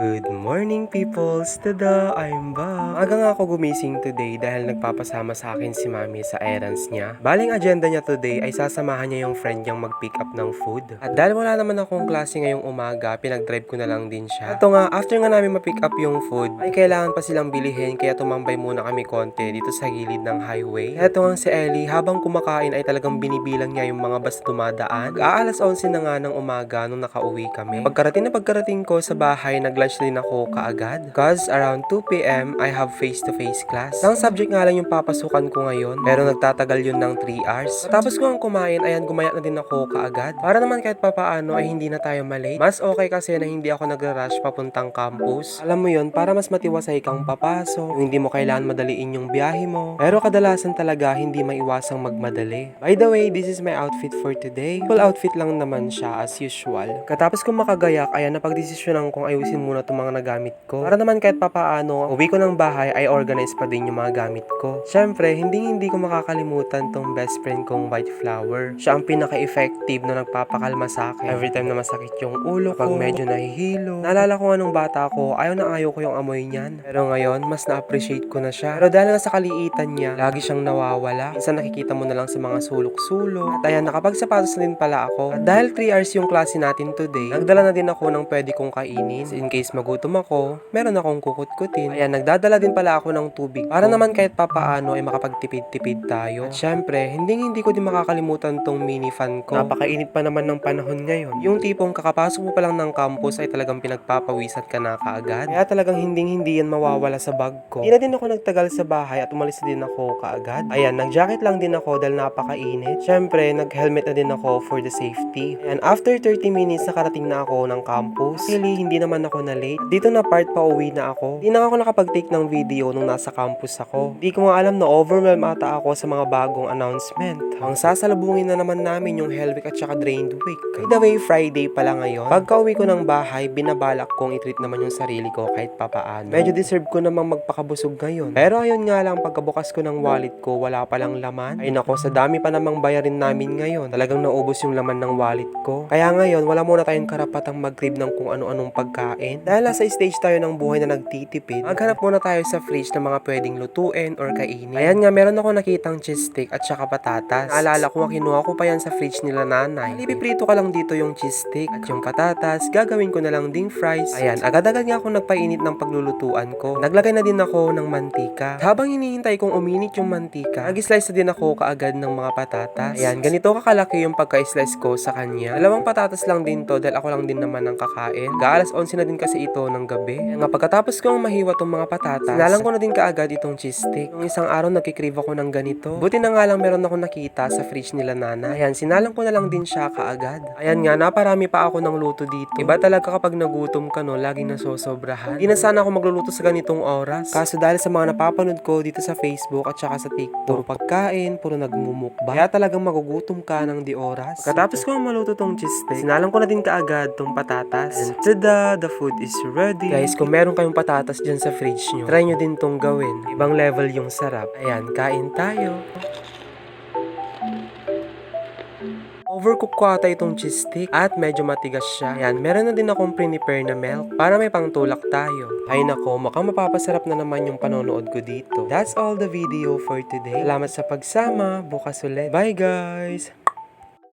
Good morning peoples! Tada! I'm back! Aga nga ako gumising today dahil nagpapasama sa akin si mami sa errands niya. Baling agenda niya today ay sasamahan niya yung friend niyang mag-pick up ng food. At dahil wala naman akong klase ngayong umaga, pinag-drive ko na lang din siya. Ito nga, after nga namin ma-pick up yung food, ay kailangan pa silang bilihin kaya tumambay muna kami konti dito sa gilid ng highway. Ito nga si Ellie, habang kumakain ay talagang binibilang niya yung mga bus dumadaan. Aalas 11 na nga ng umaga nung nakauwi kami. Pagkarating na pagkarating ko sa bahay, nag-lunch din ako kaagad. Cause around 2pm, I have face-to-face class. Ang subject nga lang yung papasukan ko ngayon, pero nagtatagal yun ng 3 hours. Tapos ko ang kumain, ayan, gumaya na din ako kaagad. Para naman kahit papaano ay hindi na tayo malate. Mas okay kasi na hindi ako nagra-rush papuntang campus. Alam mo yun, para mas matiwasay kang papasok, hindi mo kailangan madaliin yung biyahe mo. Pero kadalasan talaga hindi maiwasang magmadali. By the way, this is my outfit for today. Full outfit lang naman siya as usual. Katapos kong makagayak, ayan, napagdesisyonan kong ayusin muna itong mga nagamit ko. Para naman kahit papaano, uwi ko ng bahay ay organize pa din yung mga gamit ko. Syempre, hindi hindi ko makakalimutan tong best friend kong White Flower. Siya ang pinaka-effective na nagpapakalma sa akin. Every time na masakit yung ulo ko, pag medyo nahihilo. Naalala ko nga nung bata ko, ayaw na ayaw ko yung amoy niyan. Pero ngayon, mas na-appreciate ko na siya. Pero dahil nga sa kaliitan niya, lagi siyang nawawala. Minsan nakikita mo na lang sa mga sulok-sulok. At ayan, nakapagsapatos na din pala ako. At dahil 3 hours yung klase natin today, nagdala na din ako ng pwede kong kainin. In case magutom ako, meron akong kukut-kutin. Ayan, nagdadala din pala ako ng tubig. Para naman kahit papaano ay makapagtipid-tipid tayo. At syempre, hindi hindi ko din makakalimutan tong mini fan ko. Napakainit pa naman ng panahon ngayon. Yung tipong kakapasok mo pa lang ng campus ay talagang pinagpapawisan ka na kaagad. Kaya talagang hindi hindi yan mawawala sa bag ko. Hindi na din ako nagtagal sa bahay at umalis din ako kaagad. Ayan, nag-jacket lang din ako dahil napakainit. Syempre, nag-helmet na din ako for the safety. And after 30 minutes, nakarating na ako ng campus. Really, hindi naman ako na late. Dito na part pa uwi na ako. Hindi na ako nakapag-take ng video nung nasa campus ako. Hindi ko nga alam na overwhelm ata ako sa mga bagong announcement. Ang sasalubungin na naman namin yung Hell Week at saka Drained Week. By the way, Friday pala ngayon. Pagka uwi ko ng bahay, binabalak kong i-treat naman yung sarili ko kahit papaano. Medyo deserve ko namang magpakabusog ngayon. Pero ayun nga lang, pagkabukas ko ng wallet ko, wala palang laman. Ay nako, sa dami pa namang bayarin namin ngayon. Talagang naubos yung laman ng wallet ko. Kaya ngayon, wala muna tayong karapatang mag-crib ng kung ano-anong pagkain. Dahil nasa stage tayo ng buhay na nagtitipid, maghanap muna tayo sa fridge ng mga pwedeng lutuin or kainin. Ayan nga, meron ako nakitang cheese stick at saka patatas. Naalala ko, kinuha ko pa yan sa fridge nila nanay. Lipiprito ka lang dito yung cheese stick at yung patatas, gagawin ko na lang ding fries. Ayan, agad-agad nga ako nagpainit ng paglulutuan ko. Naglagay na din ako ng mantika. Habang hinihintay kong uminit yung mantika, nag-slice na din ako kaagad ng mga patatas. Ayan, ganito kakalaki yung pagka-slice ko sa kanya. Dalawang patatas lang din to dahil ako lang din naman ang kakain. Gaalas 11 na din kasi ito ng gabi. Nga pagkatapos kong mahiwa tong mga patatas, sinalang ko na din kaagad itong cheese stick. Nung isang araw nagkikrave ako ng ganito. Buti na nga lang meron ako nakita sa fridge nila nana. Ayan, sinalang ko na lang din siya kaagad. Ayan nga, naparami pa ako ng luto dito. Iba talaga kapag nagutom ka no, laging nasosobrahan. Hindi na sana ako magluluto sa ganitong oras. Kaso dahil sa mga napapanood ko dito sa Facebook at saka sa TikTok, puro pagkain, puro nagmumukbang. Kaya talagang magugutom ka ng di oras. Katapos ko maluto tong cheese stick, sinalang ko na din kaagad tong patatas. And tada, the food is ready. Guys, kung meron kayong patatas dyan sa fridge nyo, try nyo din tong gawin. Ibang level yung sarap. Ayan, kain tayo. Overcook ko ata itong cheese stick at medyo matigas siya. Yan, meron na din akong prepare na milk para may pangtulak tayo. Ay nako, mukhang mapapasarap na naman yung panonood ko dito. That's all the video for today. Salamat sa pagsama. Bukas ulit. Bye guys!